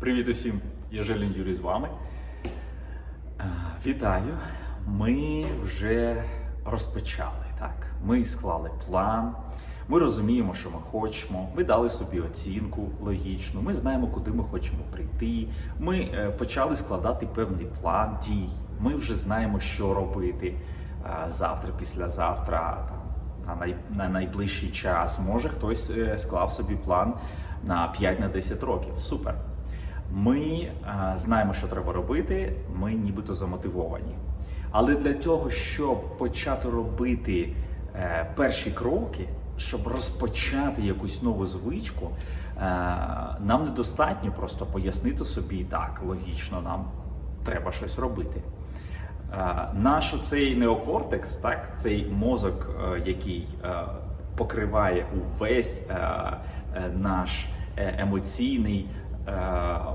Привіт усім, я Желін Юрій з вами. Е, Вітаю. Ми вже розпочали. Так, ми склали план. Ми розуміємо, що ми хочемо. Ми дали собі оцінку логічну. Ми знаємо, куди ми хочемо прийти. Ми е, почали складати певний план дій. Ми вже знаємо, що робити е, завтра, післязавтра, там, на, най, на найближчий час. Може, хтось склав собі план на 5-10 років. Супер. Ми знаємо, що треба робити, ми нібито замотивовані. Але для того, щоб почати робити е, перші кроки, щоб розпочати якусь нову звичку, е, нам недостатньо просто пояснити собі так, логічно, нам треба щось робити. Е, Наш цей неокортекс, так, цей мозок, який покриває увесь наш емоційний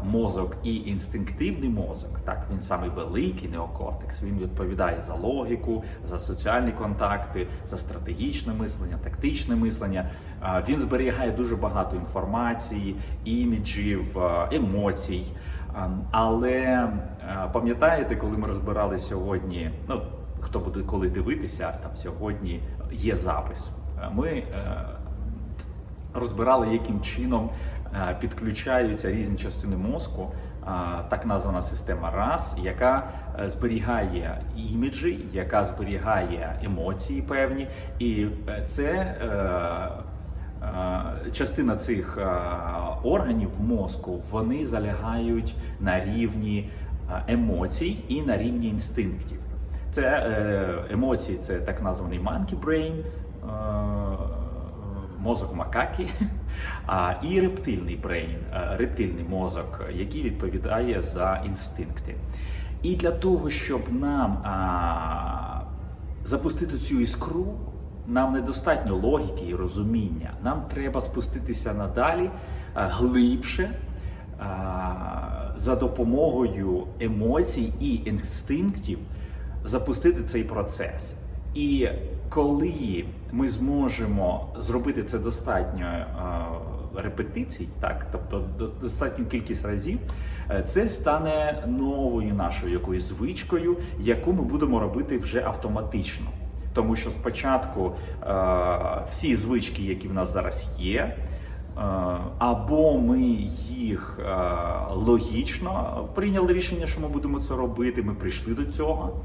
мозок і інстинктивний мозок, так він самий великий неокортекс. Він відповідає за логіку, за соціальні контакти, за стратегічне мислення, тактичне мислення. Е, Він зберігає дуже багато інформації, іміджів, е, емоцій. Е, Але е, пам'ятаєте, коли ми розбирали сьогодні, ну хто буде коли дивитися, там сьогодні є запис. Е, Ми е, розбирали, яким чином е, підключаються різні частини мозку, е, так названа система РАС, яка е, зберігає іміджі, яка зберігає емоції певні, і е, це. е, Е, Частина цих е, органів мозку вони залягають на рівні е, емоцій і на рівні інстинктів. Це е, емоції, це так названий monkey brain, е, мозок макаки, а і рептильний брейн, е, рептильний мозок, який відповідає за інстинкти. І для того, щоб нам а, запустити цю іскру, нам недостатньо логіки і розуміння. Нам треба спуститися надалі а, глибше а, за допомогою емоцій і інстинктів запустити цей процес. І коли ми зможемо зробити це достатньо е, репетицій, так тобто до- достатню кількість разів, е, це стане новою нашою якоюсь звичкою, яку ми будемо робити вже автоматично. Тому що спочатку е, всі звички, які в нас зараз є, е, або ми їх е, логічно прийняли рішення, що ми будемо це робити. Ми прийшли до цього.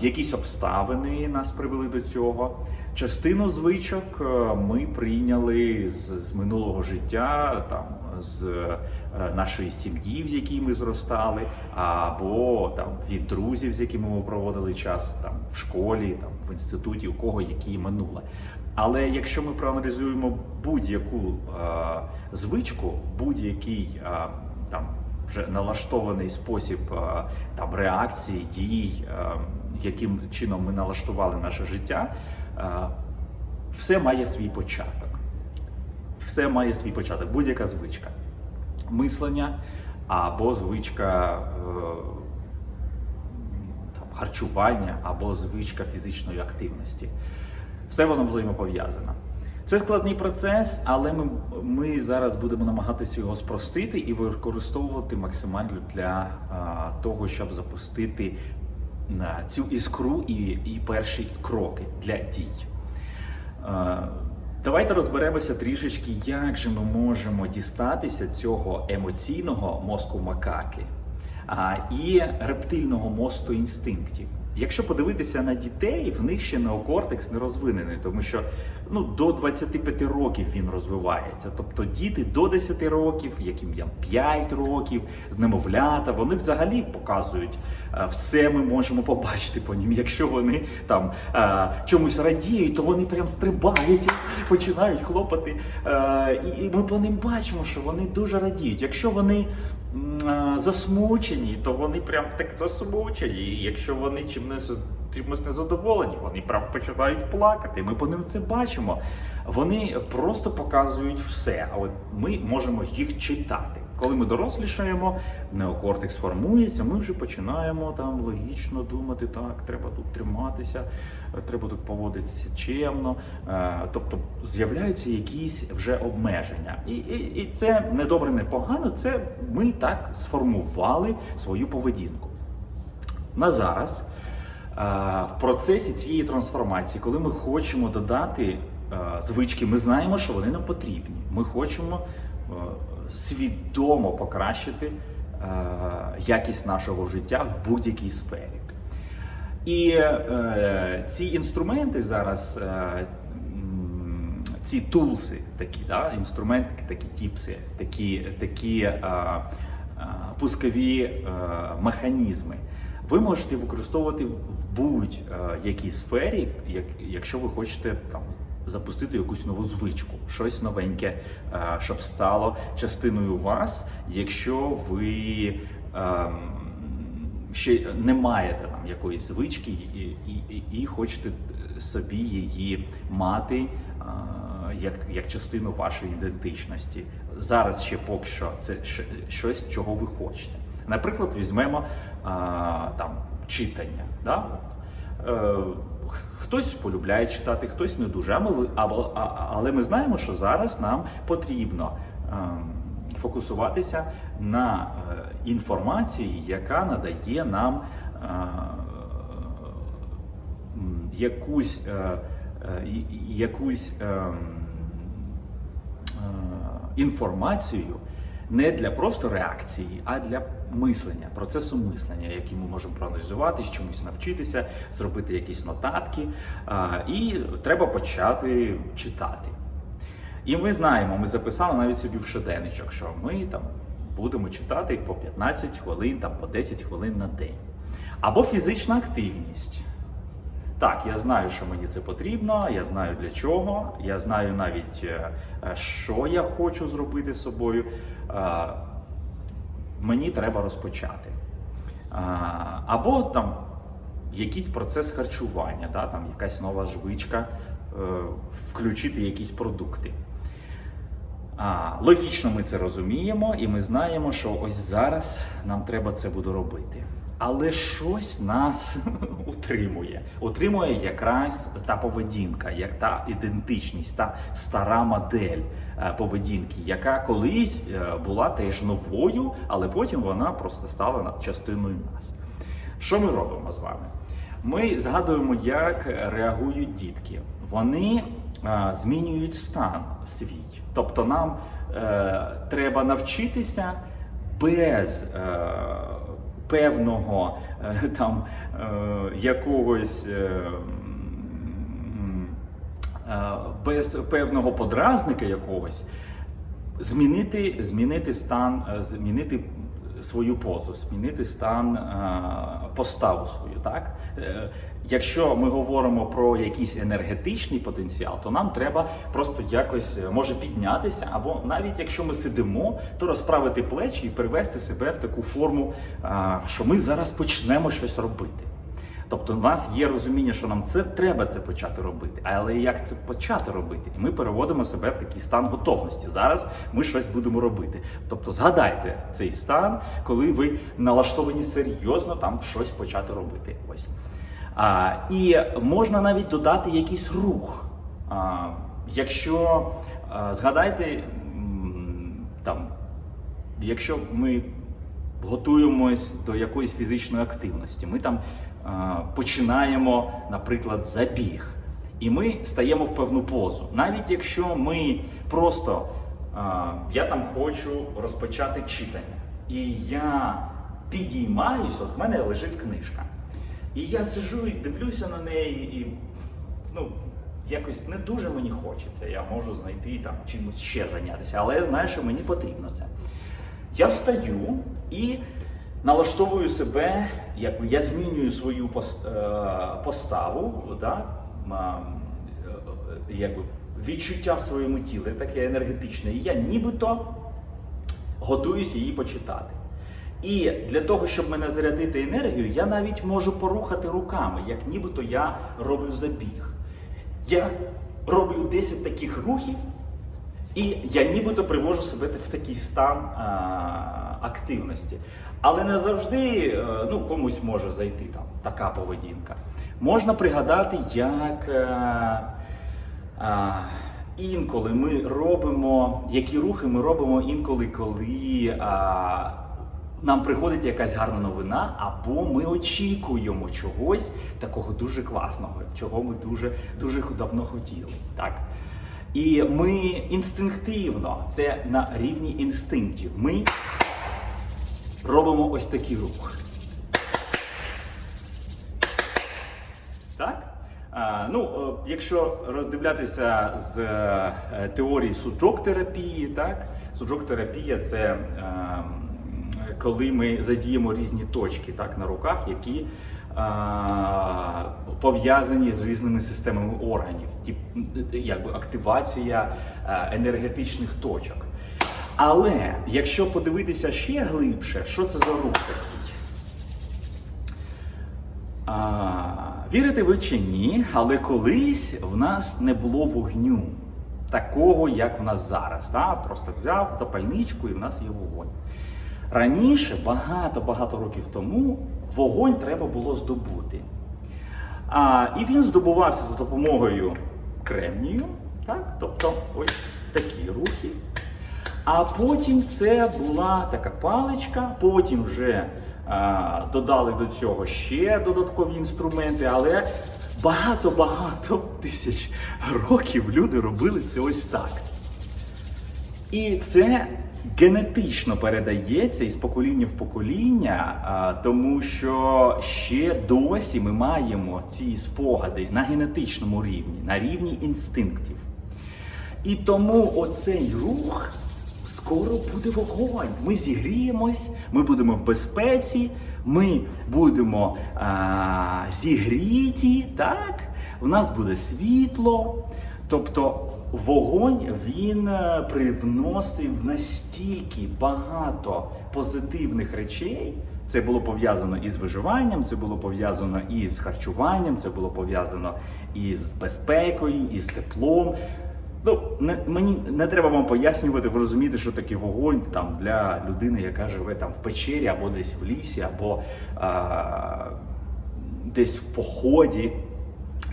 Якісь обставини нас привели до цього. Частину звичок е, ми прийняли з, з минулого життя, там з е, нашої сім'ї, в якій ми зростали, або там від друзів, з якими ми проводили час там в школі, там в інституті, у кого які минуле. Але якщо ми проаналізуємо будь-яку е, звичку, будь-який е, там вже налаштований спосіб е, там реакції, дій, е, яким чином ми налаштували наше життя, е, все має свій початок. Все має свій початок, будь-яка звичка. Мислення або звичка е, там, харчування, або звичка фізичної активності. Все воно взаємопов'язано. Це складний процес, але ми, ми зараз будемо намагатися його спростити і використовувати максимально для а, того, щоб запустити цю іскру і, і перші кроки для дій. Е, Давайте розберемося трішечки, як же ми можемо дістатися цього емоційного мозку макаки і рептильного мозку інстинктів. Якщо подивитися на дітей, в них ще неокортекс не розвинений, тому що ну, до 25 років він розвивається. Тобто діти до 10 років, яким є 5 років, немовлята, вони взагалі показують е, все ми можемо побачити по ним. Якщо вони там е, чомусь радіють, то вони прям стрибають, починають хлопати. Е, і, ми по ним бачимо, що вони дуже радіють. Якщо вони засмучені, то вони прям так засмучені. І якщо вони чим не задоволені, чимось незадоволені, вони прям починають плакати. Ми по ним це бачимо. Вони просто показують все. А от ми можемо їх читати. Коли ми дорослішаємо, неокортекс формується, ми вже починаємо там логічно думати, так, треба тут триматися, треба тут поводитися чемно. Е, Тобто з'являються якісь вже обмеження. І, і, і це не добре, не погано, це ми так сформували свою поведінку. На зараз е, в процесі цієї трансформації, коли ми хочемо додати е, звички, ми знаємо, що вони нам потрібні. Ми хочемо свідомо покращити е, якість нашого життя в будь-якій сфері. І е, ці інструменти зараз, е, ці тулси, такі, да, інструменти, такі тіпси, такі, такі е, е, пускові е, механізми. Ви можете використовувати в будь-якій сфері, як, якщо ви хочете там запустити якусь нову звичку, щось новеньке, е, щоб стало частиною вас, якщо ви ем, ще не маєте там якоїсь звички і, і, і, хочете собі її мати е, як, як частину вашої ідентичності. Зараз ще поки що це щось, чого ви хочете. Наприклад, візьмемо а, там читання. Да? Е, хтось полюбляє читати, хтось не дуже. Але ми знаємо, що зараз нам потрібно ем, фокусуватися на е, інформації, яка надає нам е, якусь, е, е, якусь ем, е, інформацію не для просто реакції, а для мислення, процесу мислення, який ми можемо проаналізувати, чомусь навчитися, зробити якісь нотатки. І треба почати читати. І ми знаємо, ми записали навіть собі в щоденничок, що ми там будемо читати по 15 хвилин, там по 10 хвилин на день. Або фізична активність. Так, я знаю, що мені це потрібно, я знаю для чого, я знаю навіть, е, е, що я хочу зробити з собою. Е, Мені треба розпочати. Або там якийсь процес харчування, да, там якась нова звичка, включити якісь продукти. Логічно ми це розуміємо, і ми знаємо, що ось зараз нам треба це буде робити. Але щось нас утримує. Утримує якраз та поведінка, як та ідентичність, та стара модель е, поведінки, яка колись е, була теж новою, але потім вона просто стала частиною нас. Що ми робимо з вами? Ми згадуємо, як реагують дітки. Вони е, змінюють стан свій. Тобто нам треба навчитися без певного е, там е, якогось. Е, без певного подразника якогось змінити, змінити стан, змінити свою позу, змінити стан е, поставу свою. Так? Е, Якщо ми говоримо про якийсь енергетичний потенціал, то нам треба просто якось е, може піднятися, або навіть якщо ми сидимо, то розправити плечі і привести себе в таку форму, що ми зараз почнемо щось робити. Тобто, у нас є розуміння, що нам це треба це почати робити. Але як це почати робити? І ми переводимо себе в такий стан готовності. Зараз ми щось будемо робити. Тобто, згадайте цей стан, коли ви налаштовані серйозно там щось почати робити. Ось. А, і можна навіть додати якийсь рух. А, якщо а, згадайте там, якщо ми готуємось до якоїсь фізичної активності, ми там починаємо, наприклад, забіг, і ми стаємо в певну позу. Навіть якщо ми просто я там хочу розпочати читання, і я підіймаюсь, от в мене лежить книжка. І я сижу і дивлюся на неї, і ну, якось не дуже мені хочеться. Я можу знайти там чимось ще зайнятися, але я знаю, що мені потрібно це. Я встаю і налаштовую себе, я змінюю свою е, поставу, да, е, е, відчуття в своєму тілі, таке енергетичне. І я нібито готуюсь її почитати. І для того, щоб мене зарядити енергію, я навіть можу порухати руками, як нібито я роблю забіг. Я роблю 10 таких рухів, І я нібито привожу себе в такий стан а, активності. Але не завжди е, ну, комусь може зайти там така поведінка. Можна пригадати, як е, а, інколи ми робимо, які рухи ми робимо інколи, коли а, нам приходить якась гарна новина, або ми очікуємо чогось такого дуже класного, чого ми дуже дуже давно хотіли. Так? І ми інстинктивно, це на рівні інстинктів. Ми робимо ось такий рух. Так? А, ну, е, якщо роздивлятися з е, теорії суджок-терапії, так? Суджок-терапія це е, коли ми задіємо різні точки так, на руках, які е, пов'язані з різними системами органів, тип, якби активація енергетичних точок. Але якщо подивитися ще глибше, що це за рух такий? А, вірите ви чи ні, але колись в нас не було вогню, такого, як в нас зараз. Да? Просто взяв запальничку і в нас є вогонь. Раніше, багато-багато років тому, вогонь треба було здобути. А, і він здобувався за допомогою кремнію, так? тобто ось такі рухи. А потім це була така паличка, потім вже а, додали до цього ще додаткові інструменти, але багато-багато тисяч років люди робили це ось так. І це генетично передається із покоління в покоління, а, тому що ще досі ми маємо ці спогади на генетичному рівні, на рівні інстинктів. І тому оцей рух скоро буде вогонь. Ми зігріємось, ми будемо в безпеці, ми будемо а, зігріті, так? В нас буде світло. Тобто вогонь він е, привносив настільки багато позитивних речей. Це було пов'язано із виживанням, це було пов'язано із харчуванням, це було пов'язано із безпекою, із теплом. Ну, не, мені не треба вам пояснювати, ви розумієте, що таке вогонь там для людини, яка живе там в печері, або десь в лісі, або а, десь в поході.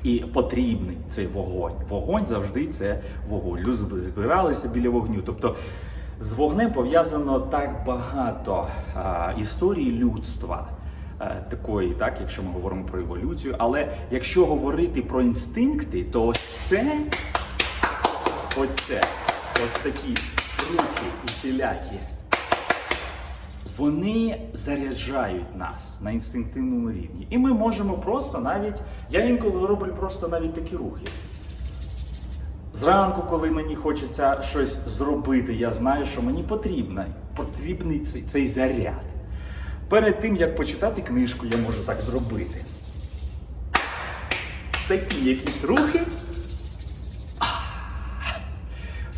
І потрібний цей вогонь. Вогонь завжди це вогонь. Люди збиралися біля вогню. Тобто з вогнем пов'язано так багато а, історії людства. Такої, так, якщо ми говоримо про еволюцію. Але якщо говорити про інстинкти, то ось це, ось це, ось такі рухи усілякі, вони заряджають нас на інстинктивному рівні. І ми можемо просто навіть, я інколи роблю просто навіть такі рухи. Зранку, коли мені хочеться щось зробити, я знаю, що мені потрібно, потрібний цей, цей заряд. Перед тим, як почитати книжку, я можу так зробити. Такі якісь рухи.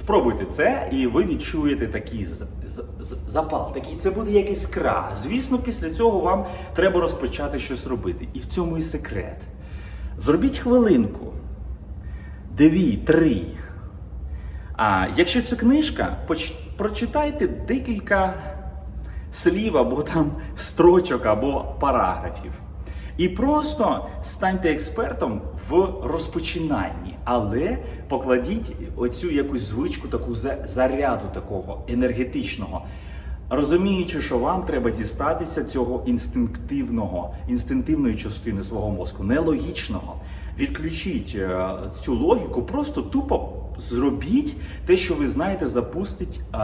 Спробуйте це, і ви відчуєте такий запал, такий це буде як іскра. Звісно, після цього вам треба розпочати щось робити. І в цьому і секрет. Зробіть хвилинку, дві, три. А якщо це книжка, прочитайте декілька слів або там строчок, або параграфів. І просто станьте експертом в розпочинанні, але покладіть оцю якусь звичку, таку за- заряду такого енергетичного, розуміючи, що вам треба дістатися цього інстинктивного, інстинктивної частини свого мозку, нелогічного. Відключіть е, цю логіку, просто тупо зробіть те, що ви знаєте, запустить е,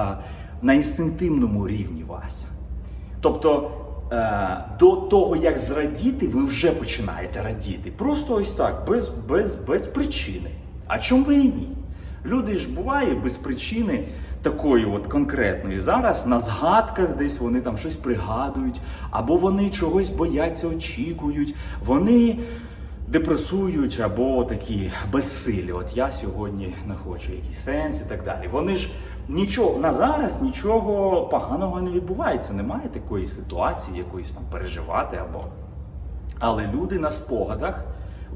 на інстинктивному рівні вас. Тобто до того, як зрадіти, ви вже починаєте радіти. Просто ось так, без, без, без причини. А чому і ні? Люди ж буває без причини такої от конкретної. Зараз на згадках десь вони там щось пригадують, або вони чогось бояться, очікують, вони депресують або такі безсилі. От я сьогодні не хочу якийсь сенс і так далі. Вони ж нічого на зараз нічого поганого не відбувається. Немає такої ситуації, якоїсь там переживати або. Але люди на спогадах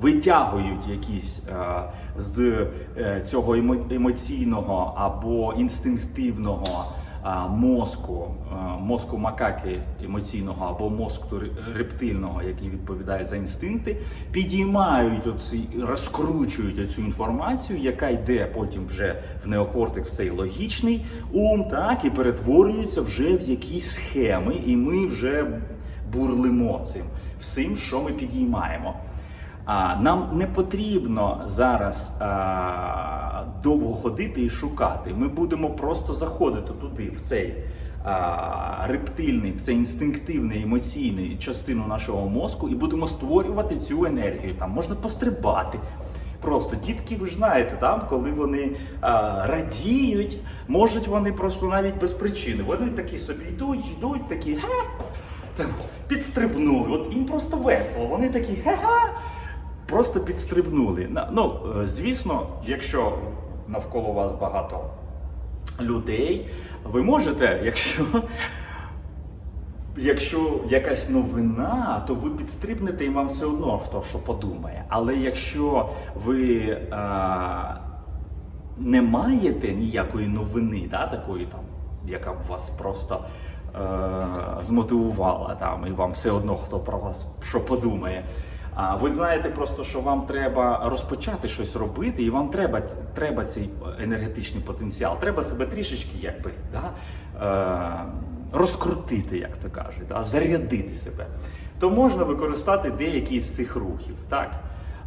витягують якісь е, з е, цього емо- емоційного або інстинктивного мозку, мозку макаки емоційного або мозку ре- рептильного, який відповідає за інстинкти, підіймають оці, розкручують оцю інформацію, яка йде потім вже в неокортекс цей логічний ум, так і перетворюється вже в якісь схеми, і ми вже бурлимо цим всім, що ми підіймаємо. А, нам не потрібно зараз а, довго ходити і шукати. Ми будемо просто заходити туди, в цей а, рептильний, в цей інстинктивний емоційний частину нашого мозку, і будемо створювати цю енергію. Там можна пострибати. Просто дітки, ви ж знаєте, там, коли вони а, радіють, можуть вони просто навіть без причини. Вони такі собі йдуть, йдуть, такі ге, підстрибнули. От їм просто весело. Вони такі ге-га, просто підстрибнули. Ну, е, звісно, якщо навколо вас багато людей, ви можете, якщо. Якщо якась новина, то ви підстрибнете і вам все одно хто що подумає. Але якщо ви е, не маєте ніякої новини, да, такої там, яка б вас просто е, змотивувала, там, і вам все одно хто про вас що подумає. А ви знаєте просто, що вам треба розпочати щось робити, і вам треба, треба цей енергетичний потенціал. Треба себе трішечки якби, да, е, розкрутити, як то кажуть, да, зарядити себе. То можна використати деякі з цих рухів. Так?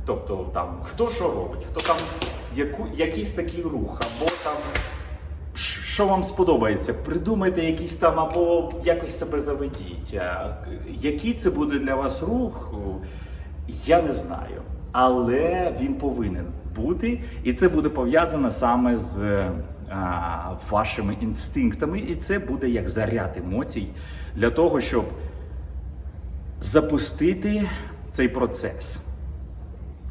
Тобто там хто що робить, хто там яку, якийсь такий рух, або там що вам сподобається? Придумайте якийсь там або якось себе заведіть. Який це буде для вас рух, я не знаю. Але він повинен бути, і це буде пов'язано саме з а, вашими інстинктами, і це буде як заряд емоцій для того, щоб запустити цей процес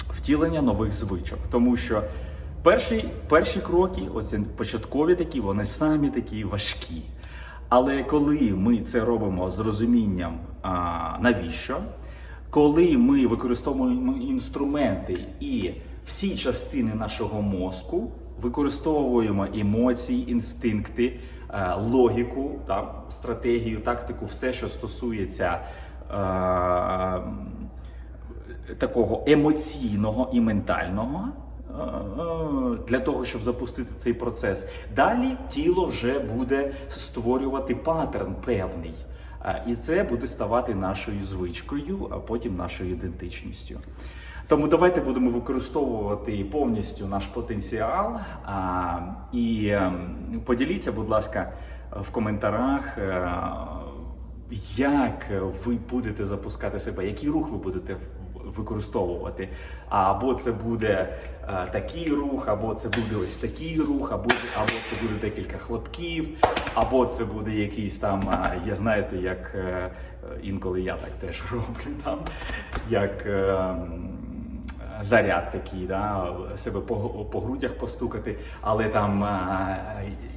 втілення нових звичок. Тому що перші, перші кроки, ось початкові такі, вони самі такі важкі. Але коли ми це робимо з розумінням, а, навіщо, коли ми використовуємо інструменти і всі частини нашого мозку, використовуємо емоції, інстинкти, е, логіку, там, стратегію, тактику, все, що стосується. е, такого емоційного і ментального е, для того, щоб запустити цей процес. Далі тіло вже буде створювати паттерн певний. Е, І це буде ставати нашою звичкою, а потім нашою ідентичністю. Тому давайте будемо використовувати повністю наш потенціал. І ем, поділіться, будь ласка, в коментарях. е, як ви будете запускати себе, який рух ви будете використовувати? Або це буде е, такий рух, або це буде ось такий рух, або, або це буде декілька хлопків, або це буде якийсь там, а, я знаєте, як е, е, інколи я так теж роблю, там, як. е, Заряд такий, да, себе по, по грудях постукати, але там а,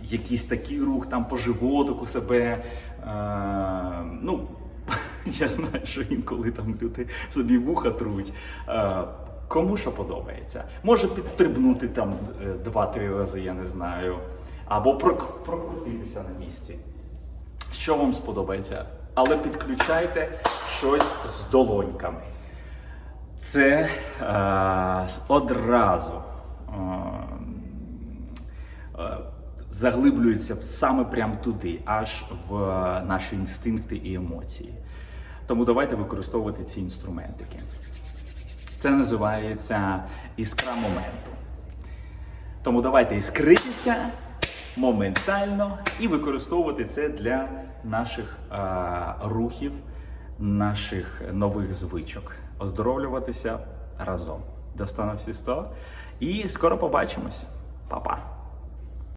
якийсь такий рух там по животику себе. А, ну, я знаю, що інколи там люди собі вуха труть. Кому що подобається. Може підстрибнути там е, два-три рази, я не знаю, або прок- прокрутитися на місці. Що вам сподобається? Але підключайте щось з долоньками. Це е, одразу е, е, заглиблюється саме прямо туди, аж в наші інстинкти і емоції. Тому давайте використовувати ці інструментики. Це називається іскра моменту. Тому давайте іскритися моментально і використовувати це для наших е, рухів, наших нових звичок. Оздоровлюватися разом. До стану всі 100. І скоро побачимось. Па-па!